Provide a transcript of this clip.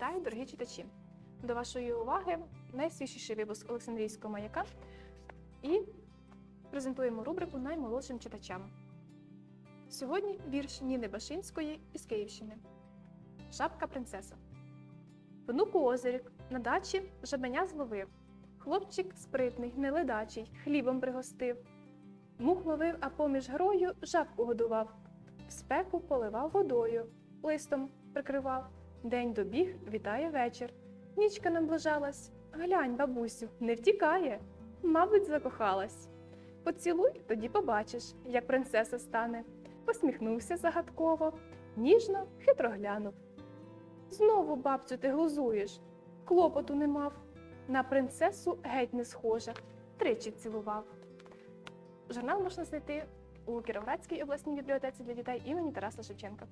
Вітаю, дорогі читачі! До вашої уваги найсвіжіший випуск Олександрійського маяка і презентуємо рубрику наймолодшим читачам. Сьогодні вірш Ніни Башинської із Київщини. Шапка принцеса. Внук у озері на дачі жабеня зловив. Хлопчик спритний, неледачий, хлібом пригостив. Мух ловив, а поміж грою жабку годував. Спеку поливав водою, листом прикривав. День добіг, вітає вечір. Нічка наближалась. Глянь, бабусю, не втікає. Мабуть, закохалась. Поцілуй, тоді побачиш, як принцеса стане. Посміхнувся загадково, ніжно, хитро глянув. Знову, бабцю, ти глузуєш. Клопоту не мав. На принцесу геть не схожа, тричі цілував. Журнал можна знайти у Кіровоградській обласній бібліотеці для дітей імені Тараса Шевченка.